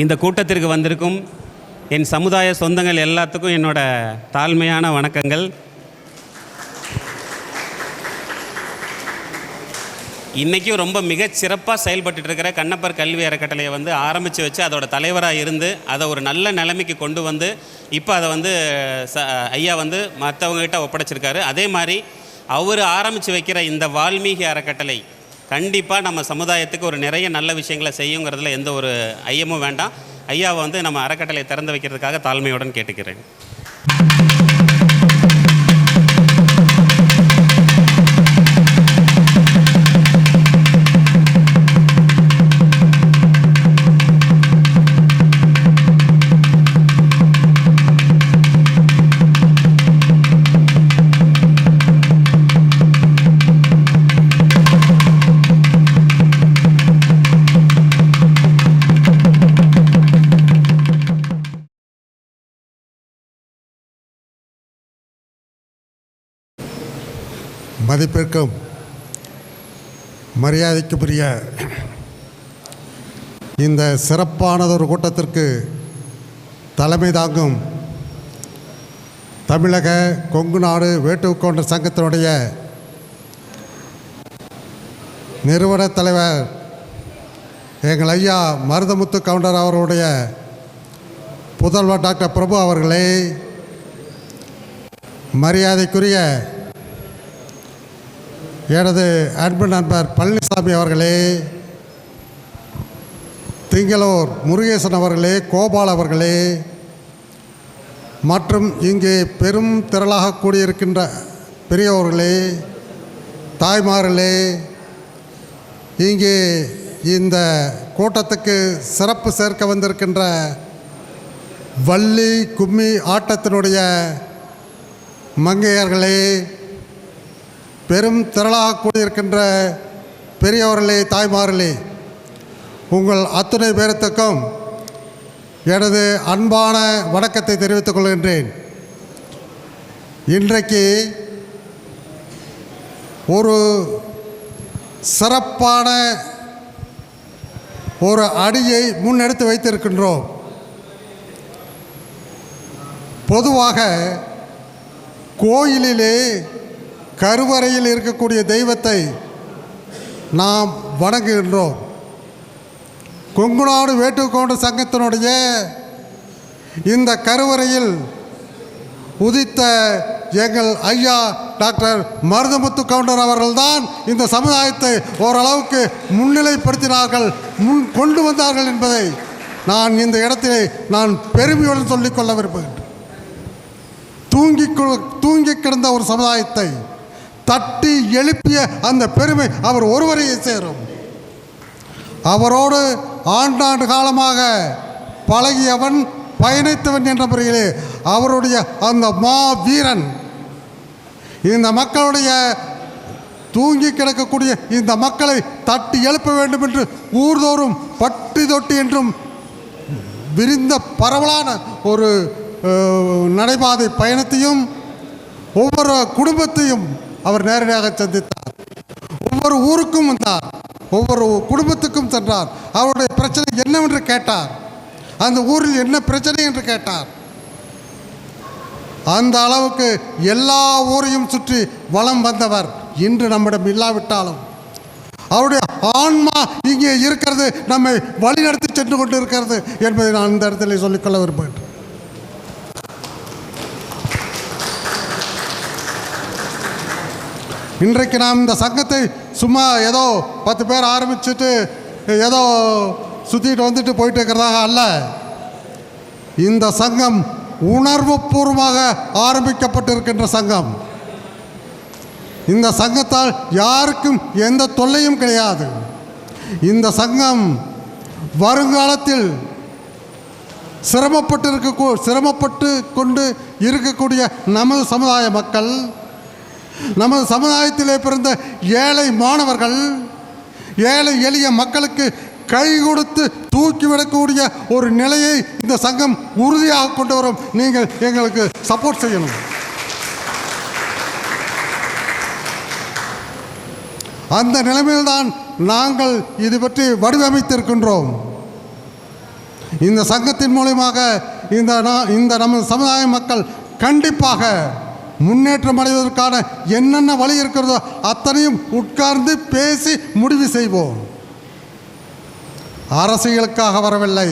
இந்த கூட்டத்திற்கு வந்திருக்கும் என் சமுதாய சொந்தங்கள் எல்லாத்துக்கும் என்னோட தாழ்மையான வணக்கங்கள். இன்றைக்கும் ரொம்ப மிகச் சிறப்பாக செயல்பட்டுட்டு இருக்கிற கண்ணப்பர் கல்வி அறக்கட்டளையை வந்து ஆரம்பித்து வச்சு அதோட தலைவராக இருந்து அதை ஒரு நல்ல நிலைமைக்கு கொண்டு வந்து இப்போ அதை வந்து ச ஐயா வந்து மற்றவங்ககிட்ட ஒப்படைச்சிருக்காரு. அதே மாதிரி அவர் ஆரம்பித்து வைக்கிற இந்த வால்மீகி அறக்கட்டளை கண்டிப்பாக நம்ம சமுதாயத்துக்கு ஒரு நிறைய நல்ல விஷயங்களை செய்யுங்கிறதுல எந்த ஒரு ஐயமும் வேண்டாம். ஐயாவை வந்து நம்ம அறக்கட்டளை திறந்து வைக்கிறதுக்காக தாழ்மையுடன் கேட்டுக்கிறேன். மதிப்பிற்கும் மரியாதைக்குரிய இந்த சிறப்பானதொரு கூட்டத்திற்கு தலைமை தாங்கும் தமிழக கொங்கு நாடு வேட்டுக்கொண்ட சங்கத்தினுடைய நிறுவன தலைவர் எங்கள் ஐயா மருதமுத்து கவுண்டர் அவர்களுடைய புதல்வர் டாக்டர் பிரபு அவர்களே மரியாதைக்குரிய எனது அன்பு நண்பர் பழனிசாமி அவர்களே திங்களூர் முருகேசன் அவர்களே கோபால் அவர்களே மற்றும் இங்கே பெரும் திரளாக கூடியிருக்கின்ற பெரியவர்களே தாய்மார்களே இங்கே இந்த கூட்டத்துக்கு சிறப்பு சேர்க்க வந்திருக்கின்ற வள்ளி கும்மி ஆட்டத்தினுடைய மங்கையர்களே பெரும் திரளாக கூடியிருக்கின்ற பெரியவர்களே தாய்மார்களே உங்கள் அத்துணை பேரத்துக்கும் எனது அன்பான வணக்கத்தை தெரிவித்துக் கொள்கின்றேன். இன்றைக்கு ஒரு சிறப்பான ஒரு அடியை முன்னெடுத்து வைத்திருக்கின்றோம். பொதுவாக கோயிலிலே கருவறையில் இருக்கக்கூடிய தெய்வத்தை நாம் வணங்குகின்றோம். கொங்குநாடு வேட்டுக்கோண்டு சங்கத்தினுடைய இந்த கருவறையில் உதித்த எங்கள் ஐயா டாக்டர் மருதமுத்து கவுண்டர் அவர்கள்தான் இந்த சமுதாயத்தை ஓரளவுக்கு முன்னிலைப்படுத்தினார்கள் முன் கொண்டு வந்தார்கள் என்பதை நான் இந்த இடத்திலே நான் பெருமையுடன் சொல்லிக்கொள்ள விரும்புகின்றேன். தூங்கி தூங்கி கிடந்த ஒரு சமுதாயத்தை தட்டி எழுப்பிய அந்த பெருமை அவர் ஒருவரையே சேரும். அவரோடு ஆண்டாண்டு காலமாக பழகியவன் பயணித்தவன் என்ற முறையிலே அவருடைய அந்த மா வீரன் இந்த மக்களுடைய தூங்கி கிடக்கக்கூடிய இந்த மக்களை தட்டி எழுப்ப வேண்டும் என்று ஊர்தோறும் பட்டி தொட்டி என்றும் விரிந்த பரவலான ஒரு நடைபாதை பயணத்தையும் ஒவ்வொரு குடும்பத்தையும் அவர் நேரடியாக சந்தித்தார் ஒவ்வொரு ஊருக்கும் வந்தார். ஒவ்வொரு குடும்பத்துக்கும் சென்றார். அவருடைய பிரச்சனை என்னவென்று கேட்டார். அந்த ஊரில் என்ன பிரச்சனை என்று கேட்டார். அந்த அளவுக்கு எல்லா ஊரையும் சுற்றி வலம் வந்தவர் இன்று நம்மிடம் இல்லாவிட்டாலும் அவருடைய ஆன்மா இங்கே இருக்கிறது நம்மை வழிநடத்தி சென்று கொண்டு இருக்கிறது என்பதை நான் இந்த இடத்துல சொல்லிக்கொள்ள விரும்புகிறேன் இன்றைக்கு நாம் இந்த சங்கத்தை சும்மா ஏதோ பத்து பேர் ஆரம்பிச்சுட்டு ஏதோ சுற்றிட்டு வந்துட்டு போயிட்டு இருக்கிறதாக அல்ல. இந்த சங்கம் உணர்வுபூர்வமாக ஆரம்பிக்கப்பட்டிருக்கின்ற சங்கம். இந்த சங்கத்தால் யாருக்கும் எந்த தொல்லையும் கிடையாது. இந்த சங்கம் வருங்காலத்தில் சிரமப்பட்டு இருக்க சிரமப்பட்டு கொண்டு இருக்கக்கூடிய நமது சமுதாய மக்கள் நமது சமுதாயத்திலே பிறந்த ஏழை மாணவர்கள் ஏழை எளிய மக்களுக்கு கை கொடுத்து தூக்கிவிடக்கூடிய ஒரு நிலையை இந்த சங்கம் உறுதியாக கொண்டு வரும். நீங்கள் எங்களுக்கு சப்போர்ட் செய்யணும். அந்த நிலைமையில்தான் நாங்கள் இது பற்றி வடிவமைத்திருக்கின்றோம். இந்த சங்கத்தின் மூலியமாக இந்த இந்த நமது சமுதாய மக்கள் கண்டிப்பாக முன்னேற்றம் அடைவதற்கான என்னென்ன வழி இருக்கிறதோ அத்தனையும் உட்கார்ந்து பேசி முடிவு செய்வோம். அரசியலுக்காக வரவில்லை.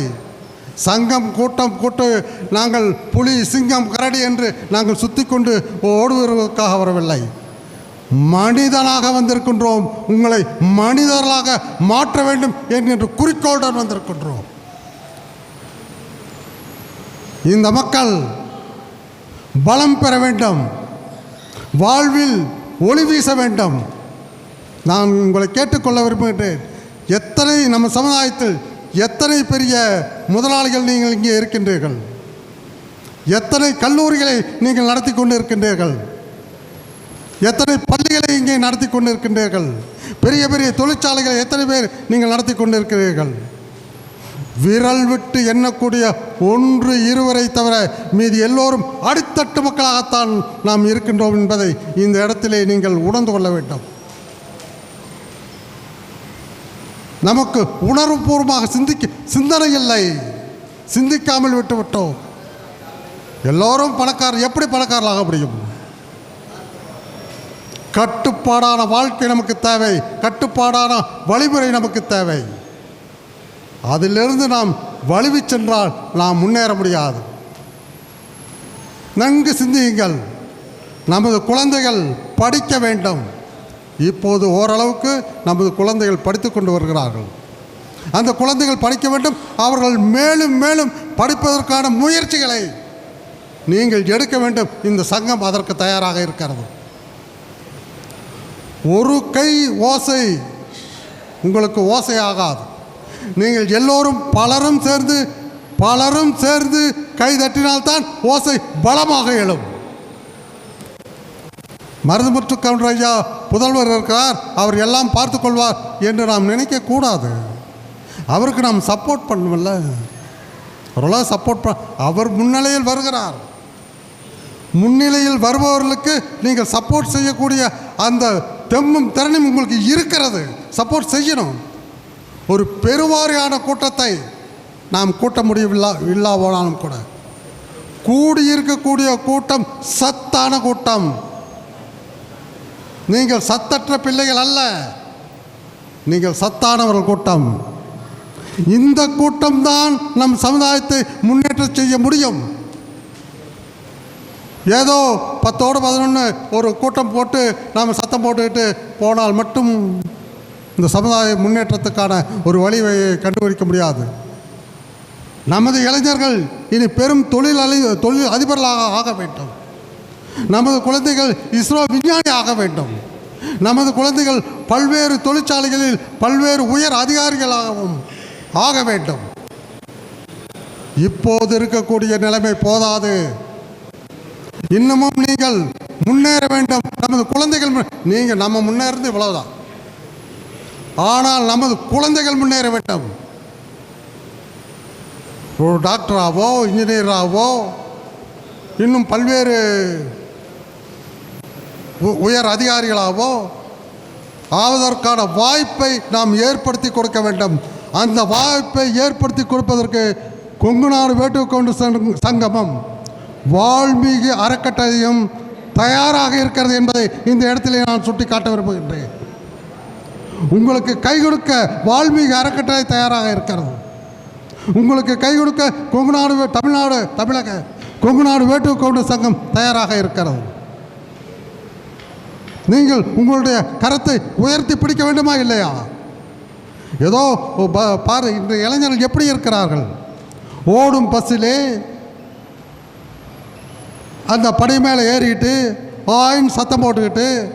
சங்கம் கூட்டம் கூட்டு நாங்கள் புலி சிங்கம் கரடி என்று நாங்கள் சுத்தி கொண்டு ஓடுவதற்காக வரவில்லை. மனிதனாக வந்திருக்கின்றோம். உங்களை மனிதர்களாக மாற்ற வேண்டும் என்கின்ற குறிக்கோளுடன் வந்திருக்கின்றோம். இந்த மக்கள் பலம் பெற வேண்டும். வாழ்வில் ஒளி வீச வேண்டும். நான் உங்களை கேட்டுக்கொள்ள விரும்புகின்றேன். எத்தனை நம்ம சமுதாயத்தில் எத்தனை பெரிய முதலாளிகள் நீங்கள் இங்கே இருக்கின்றீர்கள்? எத்தனை கல்லூரிகளை நீங்கள் நடத்தி கொண்டு இருக்கின்றீர்கள் எத்தனை பள்ளிகளை இங்கே நடத்தி கொண்டு இருக்கின்றீர்கள் பெரிய பெரிய தொழிற்சாலைகளை எத்தனை பேர் நீங்கள் நடத்தி கொண்டு இருக்கிறீர்கள் விரல் விட்டு எண்ணக்கூடிய ஒன்று இருவரை தவிர மீதி எல்லோரும் அடித்தட்டு மக்களாகத்தான் நாம் இருக்கின்றோம் என்பதை இந்த இடத்திலே நீங்கள் உணர்ந்து கொள்ள வேண்டும். நமக்கு உணர்வுபூர்வமாக சிந்திக்க சிந்தனை இல்லை. சிந்திக்காமல் விட்டுவிட்டோம் எல்லோரும் பணக்காரர் எப்படி பணக்காரர்களாக முடியும்? கட்டுப்பாடான வாழ்க்கை நமக்கு தேவை. கட்டுப்பாடான வழிமுறை நமக்கு தேவை. அதிலிருந்து நாம் வலுவி சென்றால் நாம் முன்னேற முடியாது. நன்கு சிந்தியுங்கள். நமது குழந்தைகள் படிக்க வேண்டும். இப்போது ஓரளவுக்கு நமது குழந்தைகள் படித்து கொண்டு வருகிறார்கள். அந்த குழந்தைகள் படிக்க வேண்டும். அவர்கள் மேலும் மேலும் படிப்பதற்கான முயற்சிகளை நீங்கள் எடுக்க வேண்டும். இந்த சங்கம் அதற்கு தயாராக இருக்கிறது. ஒரு கை ஓசை உங்களுக்கு ஓசை ஆகாது நீங்கள் எல்லோரும் பலரும் சேர்ந்து பலரும் சேர்ந்து கை தட்டினால்தான் ஓசை பலமாக எழும். மருதுமுற்று கவுண்டர் புதல்வர் இருக்கிறார் அவர் எல்லாம் பார்த்து கொள்வார் என்று நாம் நினைக்கக்கூடாது அவருக்கு நாம் சப்போர்ட் பண்ணுமில்ல அவரெல்லாம் சப்போர்ட் பண்ண அவர் முன்னிலையில் வருகிறார். முன்னிலையில் வருபவர்களுக்கு நீங்கள் சப்போர்ட் செய்யக்கூடிய அந்த தெம்மும் திறனும் உங்களுக்கு இருக்கிறது. சப்போர்ட் செய்யணும். ஒரு பெருவாரியான கூட்டத்தை நாம் கூட்ட முடியவில்லா இல்லா போனாலும் கூட. கூடியிருக்கக்கூடிய கூட்டம் சத்தான கூட்டம். நீங்கள் சத்தற்ற பிள்ளைகள் அல்ல. நீங்கள் சத்தானவர்கள் கூட்டம். இந்த கூட்டம்தான் நம் சமுதாயத்தை முன்னேற்றம் செய்ய முடியும். ஏதோ பத்தோடு பதினொன்று ஒரு கூட்டம் போட்டு நாம் சத்தம் போட்டுக்கிட்டு போனால் மட்டும் இந்த சமுதாய முன்னேற்றத்துக்கான ஒரு வழிவகையை கண்டுபிடிக்க முடியாது. நமது இளைஞர்கள் இனி பெரும் தொழில் அலை தொழில் அதிபர்களாக ஆக வேண்டும். நமது குழந்தைகள் இஸ்ரோ விஞ்ஞானி ஆக வேண்டும். நமது குழந்தைகள் பல்வேறு தொழிற்சாலைகளில் பல்வேறு உயர் அதிகாரிகளாகவும் ஆக வேண்டும். இப்போது இருக்கக்கூடிய நிலைமை போதாது. இன்னமும் நீங்கள் முன்னேற வேண்டும். நமது குழந்தைகள் நீங்கள் நம்ம முன்னேறது இவ்வளவுதான். ஆனால் நமது குழந்தைகள் முன்னேற வேண்டும் ஒரு டாக்டராகவோ இன்ஜினியராகவோ இன்னும் பல்வேறு உயர் அதிகாரிகளாகவோ ஆவதற்கான வாய்ப்பை நாம் ஏற்படுத்தி கொடுக்க வேண்டும். அந்த வாய்ப்பை ஏற்படுத்தி கொடுப்பதற்கு கொங்கு நாடு வேட்டுக்கொண்டு சங்கமம் வால்மீகி அறக்கட்டளையும் தயாராக இருக்கிறது என்பதை இந்த இடத்திலே நான் சுட்டி காட்ட விரும்புகின்றேன். உங்களுக்கு கை கொடுக்க வால்மீகி அறக்கட்டளை தயாராக இருக்கிறது. உங்களுக்கு கை கொடுக்க கொங்குநாடு வே- தமிழ்நாடு தமிழக கொங்குநாடு வேட்டு கொண்டு சங்கம் தயாராக இருக்கிறது. நீங்கள் உங்களுடைய கரத்தை உயர்த்தி பிடிக்க வேண்டுமா இல்லையா? ஏதோ பாரு இன்று இளைஞர்கள் எப்படி இருக்கிறார்கள்? ஓடும் பஸ்ஸிலே அந்த படை மேலே ஏறிக்கிட்டு ஆயின்னு சத்தம் போட்டுக்கிட்டு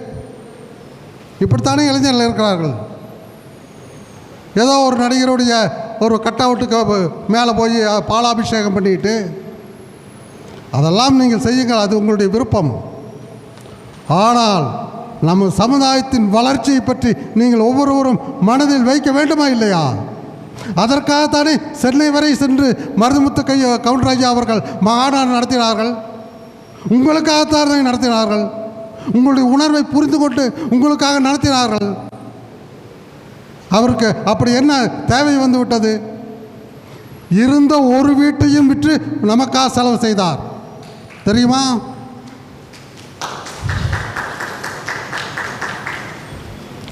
இப்படித்தானே இளைஞர்கள் இருக்கிறார்கள்? ஏதோ ஒரு நடிகருடைய ஒரு கட் அவுட்டுக்கு மேலே போய் பாலாபிஷேகம் பண்ணிக்கிட்டு அதெல்லாம் நீங்கள் செய்யுங்கள் அது உங்களுடைய விருப்பம். ஆனால் நம்ம சமுதாயத்தின் வளர்ச்சியை பற்றி நீங்கள் ஒவ்வொருவரும் மனதில் வைக்க வேண்டுமா இல்லையா? அதற்காகத்தானே சென்னை வரை சென்று மருதுமுத்து கை கவுண்டர் அவர்கள் மாநாடு நடத்தினார்கள்? உங்களுக்காகத்தான் நடத்தினார்கள்? உங்களுடைய உணர்வை புரிந்து கொண்டு உங்களுக்காக நடத்தினார்கள். அவருக்கு அப்படி என்ன தேவை வந்து விட்டது இருந்த ஒரு வீட்டையும் விற்று நமக்காக செலவு செய்தார். தெரியுமா?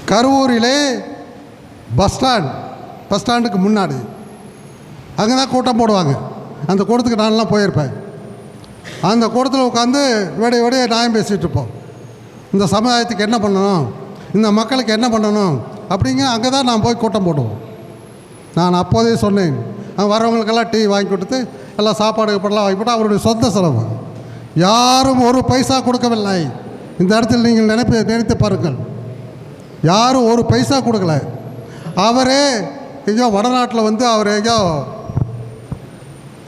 கரூரிலே பஸ் ஸ்டாண்ட் பஸ் ஸ்டாண்டுக்கு முன்னாடி. அங்கே தான் கூட்டம் போடுவாங்க. அந்த கூட்டத்துக்கு நான்லாம் போயிருப்பேன். அந்த கூட்டத்தில் உட்காந்து விடைய விடைய நியாயம் பேசிகிட்டு இருப்போம். இந்த சமுதாயத்துக்கு என்ன பண்ணணும்? இந்த மக்களுக்கு என்ன பண்ணணும்? அப்படிங்க அங்கே தான் நான் போய் கூட்டம் போடுவோம். நான் அப்போதே சொன்னேன். வரவங்களுக்கெல்லாம் டீ வாங்கி கொடுத்து எல்லாம் சாப்பாடு இப்படிலாம் வாங்கி போட்டு அவருடைய சொந்த செலவு. யாரும் ஒரு பைசா கொடுக்கவில்லை. இந்த இடத்தில் நீங்கள் நினைப்பு நினைத்து பாருங்கள். யாரும் ஒரு பைசா கொடுக்கல. அவரே எங்கேயோ வடநாட்டில் வந்து அவர் எங்கேயோ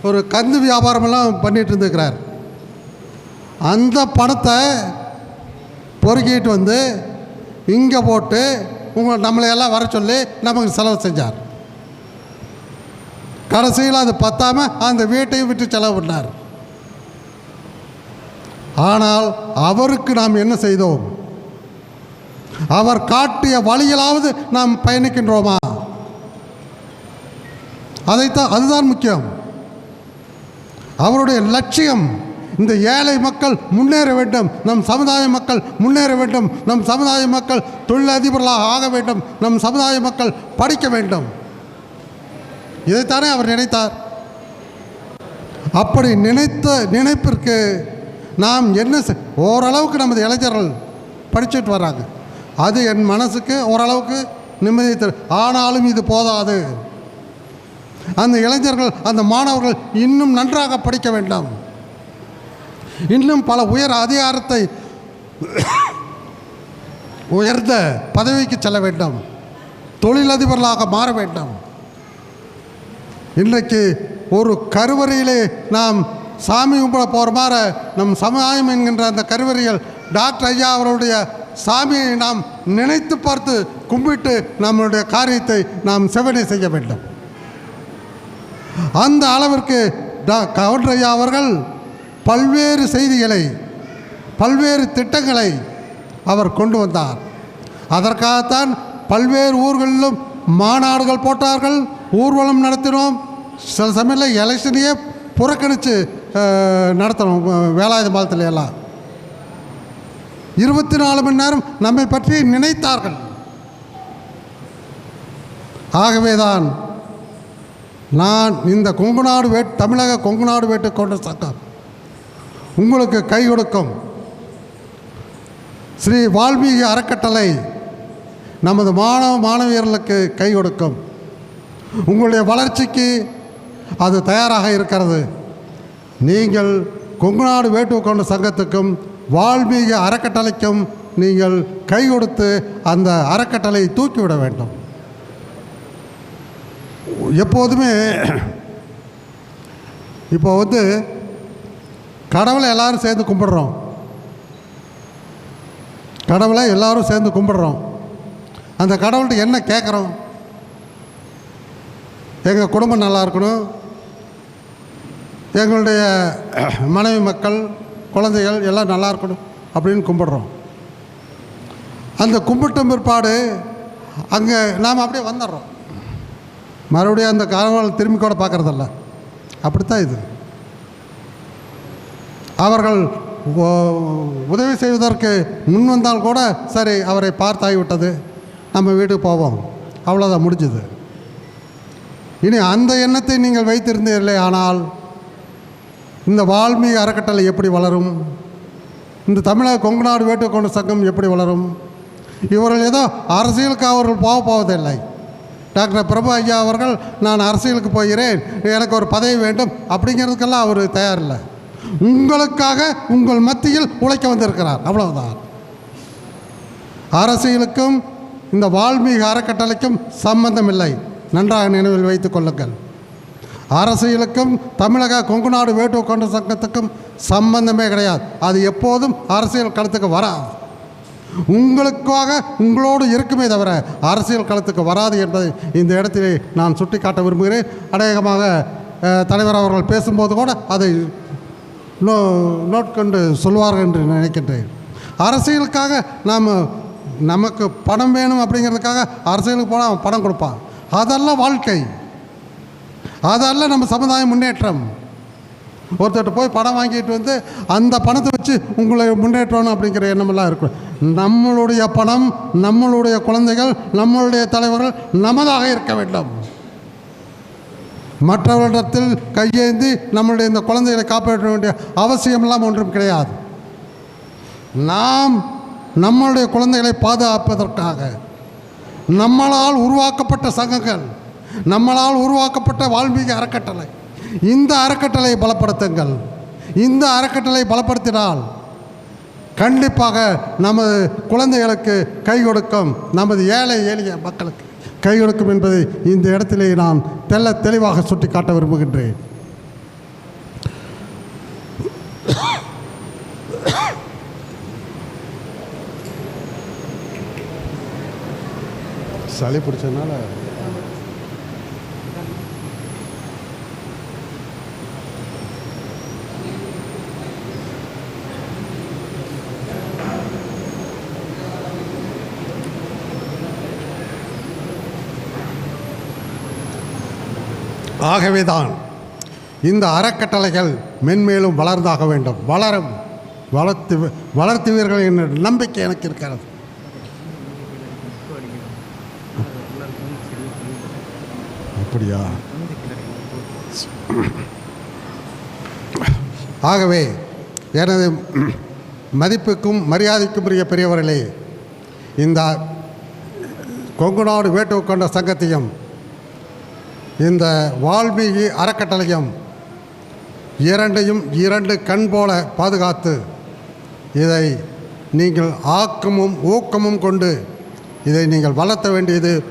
ஒரு கந்து வியாபாரமெல்லாம் பண்ணிகிட்டு இருந்துக்கிறார் அந்த பணத்தை பொறுக்கிட்டு வந்து இங்கே போட்டு உங்களை நம்மளை எல்லாம் வர சொல்லி நமக்கு செலவு செஞ்சார். கடைசியில் அது பத்தாமல் அந்த வீட்டையும் விட்டு செலவு பண்ணார். ஆனால் அவருக்கு நாம் என்ன செய்தோம்? அவர் காட்டிய வழியிலாவது நாம் பயணிக்கின்றோமா? அதைத்தான் அதுதான் முக்கியம். அவருடைய லட்சியம் இந்த ஏழை மக்கள் முன்னேற வேண்டும். நம் சமுதாய மக்கள் முன்னேற வேண்டும். நம் சமுதாய மக்கள் தொழிலதிபர்களாக ஆக வேண்டும். நம் சமுதாய மக்கள் படிக்க வேண்டும். இதைத்தானே அவர் நினைத்தார். அப்படி நினைத்த நினைப்பிற்கு நாம் என்ன செய்- ஓரளவுக்கு நமது இளைஞர்கள் படிச்சுட்டு வராங்க. அது என் மனசுக்கு ஓரளவுக்கு நிம்மதி தரும் ஆனாலும் இது போதாது. அந்த இளைஞர்கள் அந்த மாணவர்கள் இன்னும் நன்றாக படிக்க வேண்டாம். இன்னும் பல உயர் அதிகாரத்தை உயர்ந்த பதவிக்கு செல்ல வேண்டும். தொழிலதிபர்களாக மாற வேண்டும். இன்றைக்கு ஒரு கருவறையிலே நாம் சாமி கும்பிட போகிற மாதிரி நம் சமுதாயம் என்கின்ற அந்த கருவறையில் டாக்டர் ஐயா அவருடைய சாமியை நாம் நினைத்து பார்த்து கும்பிட்டு நம்மளுடைய காரியத்தை நாம் செவனை செய்ய வேண்டும். அந்த அளவிற்கு டா கவுண்டர் ஐயா அவர்கள் பல்வேறு செய்திகளை பல்வேறு திட்டங்களை அவர் கொண்டு வந்தார். அதற்காகத்தான் பல்வேறு ஊர்களிலும் மாநாடுகள் போட்டார்கள் ஊர்வலம் நடத்தினோம். சில சமயத்தில் எலெக்ஷனையே புறக்கணித்து நடத்தணும் வேலாயுத மாதத்தில் எல்லாம் இருபத்தி நாலு மணி நேரம் நம்மை பற்றி நினைத்தார்கள். ஆகவே தான் நான் இந்த கொங்கு நாடு வேட் தமிழக கொங்கு நாடு வேட்டு கொண்ட சங்கம். உங்களுக்கு கை கொடுக்கும். ஸ்ரீ வால்மீகி அறக்கட்டளை நமது மாணவ மாணவியர்களுக்கு கை கொடுக்கும். உங்களுடைய வளர்ச்சிக்கு அது தயாராக இருக்கிறது. நீங்கள் கொங்குநாடு வேட்டுக்கொண்ட சங்கத்துக்கும் வால்மீகி அறக்கட்டளைக்கும் நீங்கள் கை கொடுத்து அந்த அறக்கட்டளை தூக்கிவிட வேண்டும். எப்போதுமே இப்போ வந்து கடவுளை எல்லாரும் சேர்ந்து கும்பிடுறோம். கடவுளை எல்லாரும் சேர்ந்து கும்பிடுறோம். அந்த கடவுள்கிட்ட என்ன கேட்குறோம்? எங்கள் குடும்பம் நல்லா இருக்கணும். எங்களுடைய மனைவி மக்கள் குழந்தைகள் எல்லாம் நல்லா இருக்கணும் அப்படின்னு கும்பிடுறோம். அந்த கும்பிட்ட பிற்பாடு அங்கே நாம் அப்படியே வந்துடுறோம். மறுபடியும் அந்த கடவுள் திரும்பி கூட பார்க்குறதில்ல. அப்படித்தான் இது. அவர்கள் உதவி செய்வதற்கு முன் வந்தால் கூட சரி அவரை பார்த்தாகிவிட்டது நம்ம வீட்டுக்கு போவோம். அவ்வளோதான் முடிஞ்சது. இனி அந்த எண்ணத்தை நீங்கள் வைத்திருந்தீர்களே ஆனால் இந்த வால்மீகி அறக்கட்டளை எப்படி வளரும்? இந்த தமிழக கொங்குநாடு வேட்டுக்கொண்ட சங்கம் எப்படி வளரும்? இவர்கள் ஏதோ அரசியலுக்கு அவர்கள் போக போவதில்லை. டாக்டர் பிரபு ஐயா அவர்கள் நான் அரசியலுக்கு போகிறேன். எனக்கு ஒரு பதவி வேண்டும். அப்படிங்கிறதுக்கெல்லாம் அவர் தயாரில்லை. உங்களுக்காக உங்கள் மத்தியில் உழைக்க வந்திருக்கிறார். அவ்வளவுதான். அரசியலுக்கும் இந்த வால்மீகி அறக்கட்டளைக்கும் சம்பந்தம் இல்லை நன்றாக நினைவில் வைத்துக் கொள்ளுங்கள். அரசியலுக்கும் தமிழக கொங்குநாடு வேட்டுக்கொண்ட சங்கத்துக்கும் சம்பந்தமே கிடையாது. அது எப்போதும் அரசியல் களத்துக்கு வராது. உங்களுக்காக உங்களோடு இருக்குமே தவிர அரசியல் களத்துக்கு வராது என்பதை இந்த இடத்திலே நான் சுட்டிக்காட்ட விரும்புகிறேன். அநேகமாக தலைவர் அவர்கள் பேசும்போது கூட அதை நோ நோட் கொண்டு சொல்வார்கள் என்று நினைக்கின்றேன். அரசியலுக்காக நாம் நமக்கு பணம் வேணும் அப்படிங்கிறதுக்காக அரசியலுக்கு போனால் அவன் பணம் கொடுப்பான். அதெல்லாம் வாழ்க்கை. அதெல்லாம் நம்ம சமுதாய முன்னேற்றம். ஒருத்தர்கிட்ட போய் பணம் வாங்கிட்டு வந்து அந்த பணத்தை வச்சு உங்களை முன்னேற்றணும் அப்படிங்கிற எண்ணமெல்லாம் இருக்கும். நம்மளுடைய பணம் நம்மளுடைய குழந்தைகள் நம்மளுடைய தலைவர்கள் நமதாக இருக்க வேண்டும். மற்றவரிடத்தில் கையேந்தி நம்மளுடைய இந்த குழந்தைகளை காப்பாற்ற வேண்டிய அவசியமெல்லாம் ஒன்றும் கிடையாது. நாம் நம்மளுடைய குழந்தைகளை பாதுகாப்பதற்காக நம்மளால் உருவாக்கப்பட்ட சங்கங்கள் நம்மளால் உருவாக்கப்பட்ட வால்மீகி அறக்கட்டளை இந்த அறக்கட்டளையை பலப்படுத்துங்கள். இந்த அறக்கட்டளை பலப்படுத்தினால் கண்டிப்பாக நமது குழந்தைகளுக்கு கை கொடுக்கும் நமது ஏழை எளிய மக்களுக்கு. கைகொடுக்கும் என்பதை இந்த இடத்திலே நான் தெள்ள தெளிவாக சுட்டி காட்ட விரும்புகின்றேன். சளி பிடிச்சதுனால ஆகவேதான் இந்த அறக்கட்டளைகள் மென்மேலும் வளர்ந்தாக வேண்டும். வளரும் வளர்த்து வளர்த்துவீர்கள் என்ற நம்பிக்கை எனக்கு இருக்கிறது. அப்படியா? ஆகவே எனது மதிப்புக்கும் மரியாதைக்கும் உரிய பெரியவர்களே இந்த கொங்கு நாடு வேட்டுக்கொண்ட சங்கத்தையும் இந்த வால்மீகி அறக்கட்டளையும் இரண்டையும் இரண்டு கண் போல பாதுகாத்து இதை நீங்கள் ஆக்கமும் ஊக்கமும் கொண்டு இதை நீங்கள் வளர்த்த வேண்டியது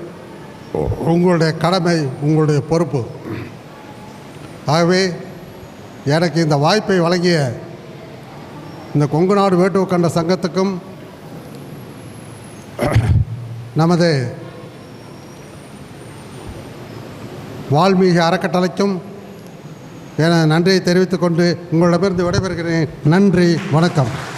உங்களுடைய கடமை உங்களுடைய பொறுப்பு. ஆகவே எனக்கு இந்த வாய்ப்பை வழங்கிய இந்த கொங்கு நாடு வேட்டுவக்கண்ட சங்கத்துக்கும் நமது வால்மீகி அறக்கட்டளைக்கும் என நன்றியை தெரிவித்துக்கொண்டு உங்களிடமிருந்து விடைபெறுகிறேன். நன்றி வணக்கம்.